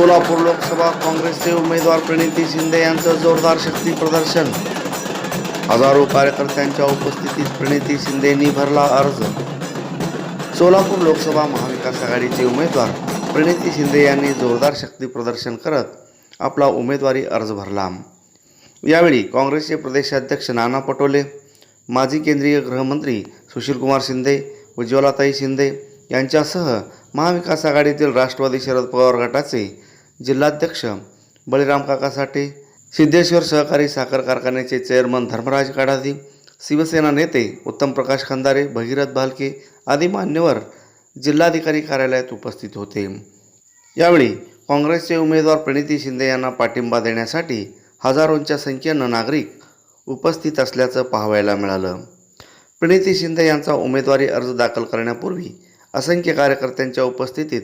सोलापूर लोकसभा काँग्रेसचे उमेदवार प्रणिती शिंदे यांचं जोरदार शक्ती प्रदर्शन. हजारो कार्यकर्त्यांच्या उपस्थितीत प्रणिती शिंदेंनी भरला अर्ज. सोलापूर लोकसभा महाविकास आघाडीचे उमेदवार प्रणिती शिंदे यांनी जोरदार शक्ती प्रदर्शन करत आपला उमेदवारी अर्ज भरला. यावेळी काँग्रेसचे प्रदेशाध्यक्ष नाना पटोले माजी केंद्रीय गृहमंत्री सुशीलकुमार शिंदे उज्ज्वलाताई शिंदे यांच्यासह महाविकास आघाडीतील राष्ट्रवादी शरद पवार गटाचे जिल्हाध्यक्ष बळीराम काका साठे सिद्धेश्वर सहकारी साखर कारखान्याचे चेअरमन धर्मराज काढादी शिवसेना नेते उत्तम प्रकाश खंदारे भगीरथ भालके आदी मान्यवर जिल्हाधिकारी कार्यालयात उपस्थित होते. यावेळी काँग्रेसचे उमेदवार प्रणिती शिंदे यांना पाठिंबा देण्यासाठी हजारोंच्या संख्येनं नागरिक उपस्थित असल्याचं पाहायला मिळालं. प्रणिती शिंदे यांचा उमेदवारी अर्ज दाखल करण्यापूर्वी असंख्य कार्यकर्त्यांच्या उपस्थितीत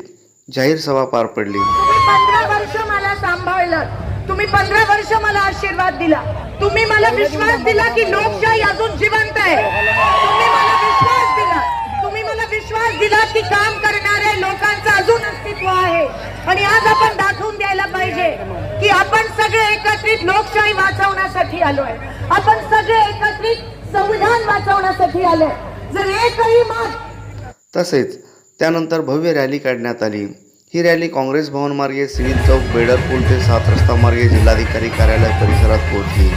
जाहीर सभा पार पडली. तुम्ही पंधरा वर्ष मला सांभाळलं. तुम्ही पंधरा वर्ष मला आशीर्वाद दिला. तुम्ही मला विश्वास दिला की लोकशाही अजून जिवंत आहे. तुम्ही मला विश्वास दिला. तुम्ही मला विश्वास दिला की काम करणाऱ्या लोकांचं अजून अस्तित्व आहे. आणि आज आपण दाखवून द्यायला पाहिजे की आपण सगळे एकत्रित लोकशाही वाचवण्यासाठी आलोय. आपण सगळे एकत्रित संविधान वाचवण्यासाठी आलोय. जर एकही मत तसेच त्यानंतर भव्य रॅली काढण्यात आली. ही रॅली काँग्रेस भवनमार्गे सिव्हिल चौक बेडर पूल ते सात रस्ता मार्गे जिल्हाधिकारी कार्यालय परिसरात पोहोचली.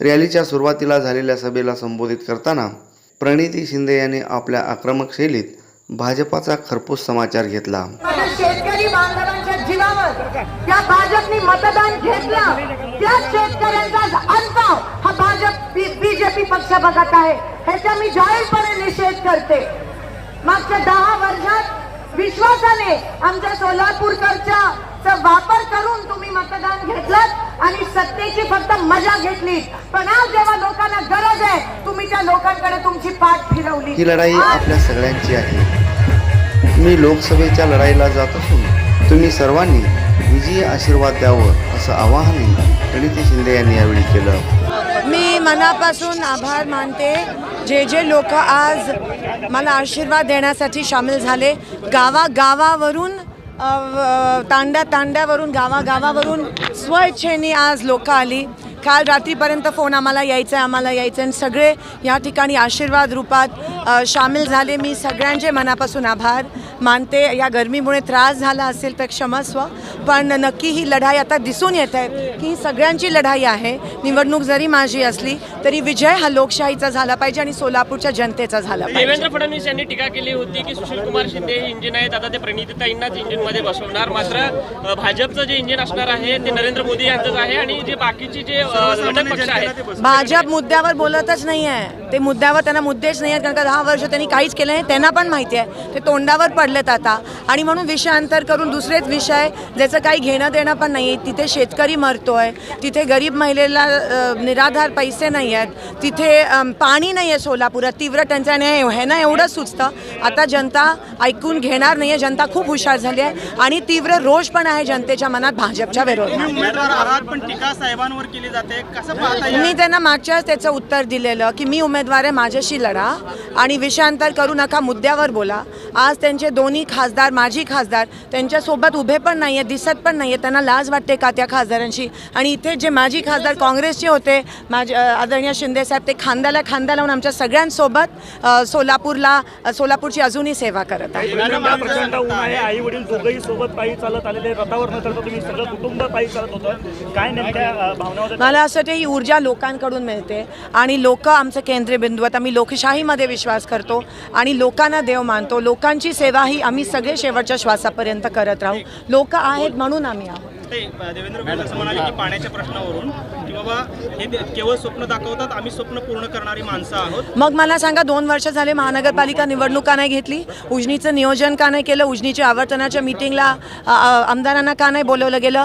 रॅलीच्या सुरुवातीला झालेल्या सभेला संबोधित करताना प्रणिती शिंदे यांनी आपल्या आक्रमक शैलीत भाजपाचा खरपूस समाचार घेतला. शेतकरी बांधवांच्या जीवावर त्या भाजपनी मतदान घेतलं. त्या शेतकऱ्यांचा अंताव हा भाजप बीजेपी पक्ष बघत आहे. ह्याचा मी जाहीरपणे निषेध करते. मागच्या दहा वर्षात विश्वासाने आमच्या सोलापूरकरच्या चा वापर करून तुम्ही मतदान घेतलं आणि सत्तेची फक्त मजा घेतली. पण आज जेव्हा लोकांना गरज आहे. तुम्ही त्या लोकांकडे तुमची पाठ फिरवली. ही लढाई आपल्या सगळ्यांची आहे. मी लोकसभेच्या लढाईला जात असून तुम्ही सर्वांनी विजयी आशीर्वाद द्यावं असं आवाहनही प्रणिती शिंदे यांनी यावेळी केलं. मी मनापासून आभार मानते. जे जे लोक आज मला आशीर्वाद देण्यासाठी सामील झाले गावागावावरून अ, व- तांड्या तांड्यावरून गावागावावरून स्वइच्छेने आज लोक आली. काल रात्रीपर्यंत फोन आम्हाला यायचा आहे आम्हाला यायचं आहे आणि सगळे या ठिकाणी आशीर्वाद रूपात सामील झाले. मी सगळ्यांचे मनापासून आभार. मानते या गरमीमुळे त्रास झाला असेल तर क्षमस्व पण नक्की ही लढाई आता दिसून येत आहे की ही सगळ्यांची लढाई आहे. निवडणूक जरी माझी असली तरी विजय हा लोकशाहीचा झाला पाहिजे आणि सोलापूरच्या जनतेचा झाला पाहिजे. देवेंद्र फडणवीस यांनी टीका केली होती की सुशील कुमार शिंदे हे इंजिन आहेत. आता ते प्रणितीताईंनाच इंजिनमध्ये बसवणार. मात्र भाजपचं जे इंजिन असणार आहे ते नरेंद्र मोदी यांचंच आहे आणि जे बाकीचे जे घटक पक्ष आहेत भाजप मुद्द्यावर बोलतच नाही आहे ते मुद्द्यावर त्यांना मुद्देच नाही आहेत कारण का दहा वर्ष त्यांनी काहीच केलं नाही त्यांना पण माहिती आहे. ते तोंडावर पडलेत आता. आणि म्हणून विषयांतर करून दुसरेच विषय ज्याचं काही घेणं देणं पण नाही आहे तिथे शेतकरी मरतोय तिथे गरीब महिलेला निराधार पैसे नाही आहेत तिथे पाणी नाही आहे सोलापुरात तीव्र टंचाई आहे ह्यानं एवढं सुचतं. आता जनता ऐकून घेणार नाही आहे जनता खूप हुशार झाली आहे आणि तीव्र रोष पण आहे जनतेच्या मनात भाजपच्या विरोधात. मी त्यांना मागच्याच त्याचं उत्तर दिलेलं की मी उमेदवार आहे माझ्याशी लढा आणि विषयांतर करू नका मुद्द्यावर बोला. आज त्यांचे दोन्ही खासदार माजी खासदार त्यांच्यासोबत उभे पण नाही आहेत दिसत पण नाही आहेत त्यांना लाज वाटते का त्या खासदारांची आणि इथे जे माजी खासदार काँग्रेसचे होते माझे आदरणीय शिंदेसाहेब ते खांद्याला खांदा लावून आमच्या सगळ्यांसोबत सोलापूरला सोलापूरची अजूनही सेवा करत आहे. आई वडील दोघंही सोबत पायी चालत आलेले रथावर न चढता तुम्ही सगळं कुटुंब पायी चालत होतं. काय नेमक्या भावना मला असं वाटतं ही ऊर्जा लोकांकडून मिळते आणि लोक आमचं केंद्रबिंदू आहेत आम्ही लोकशाहीमध्ये विश्वास करतो आणि लोकांना देव मानतो. लोकांची सेवा ही आम्ही सगळे शेवटच्या श्वासापर्यंत करत राहू. लोक आहेत म्हणून आम्ही आहोत. देवेंद्र फडणवीस असं म्हणाले की पाण्याच्या प्रश्नावरून की बाबा हे ते केवळ स्वप्न दाखवतात आम्ही स्वप्न पूर्ण करणारी माणसं आहोत. मग मला सांगा दोन वर्ष झाले महानगरपालिका निवडणूक का नाही घेतली उजनीचं नियोजन का नाही केलं उजनीच्या आवर्तनाच्या मिटिंगला आमदारांना का नाही बोलवलं गेलं?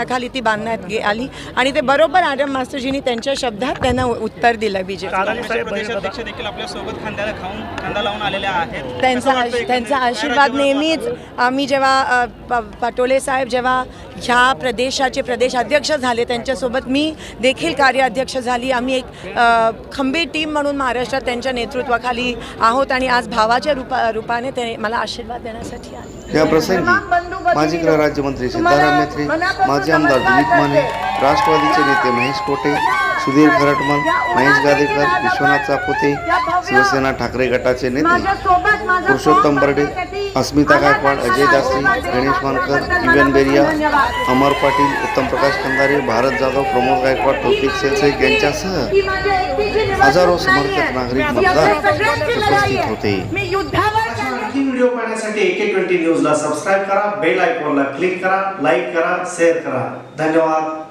मार्गदर्शनाखाली ती बांधण्यात आली. आणि ते बरोबर आडम मास्टरजींनी त्यांच्या शब्दात त्यांना उत्तर दिलं बीजेपी कादानी साहेब प्रदेशाध्यक्ष देखील आपल्यासोबत खांद्याला खाऊन खांदा लावून आलेले आहेत. त्यांचा? त्यांचा आशीर्वाद नेहमीच आम्ही जेव्हा पटोले साहेब जेव्हा ह्या प्रदेशाचे प्रदेशाध्यक्ष झाले त्यांच्यासोबत मी देखील कार्याध्यक्ष झाली. आम्ही एक अ, खंबीर टीम म्हणून महाराष्ट्रात त्यांच्या नेतृत्वाखाली आहोत आणि आज भावाच्या रूपा रूपाने ते मला आशीर्वाद देण्यासाठी आले. या प्रसंगी माजी गृह राज्यमंत्री सिद्धाराम मेत्रे माजी आमदार दिलीप माने राष्ट्रवादीचे नेते महेश कोटे सुधीर खरटमल महेश गादेकर विश्वनाथ चापोते शिवसेना ठाकरे गटाचे नेते पुरुषोत्तम बर्डे अस्मिता गायकवाड अजय दासी गणेश मानकर इवन बेरिया अमर पाटील उत्तम प्रकाश खंदारे भारत जाधव प्रमोद गायकवाड टोपिक सेलसेक यांच्यासह हजारो समर्थक नागरिक मतदार उपस्थित होते. व्हिडिओ पाहण्यासाठी एके ट्वेंटी न्यूजला सबस्क्राईब करा बेल आयकॉनला क्लिक करा लाईक करा शेअर करा. धन्यवाद.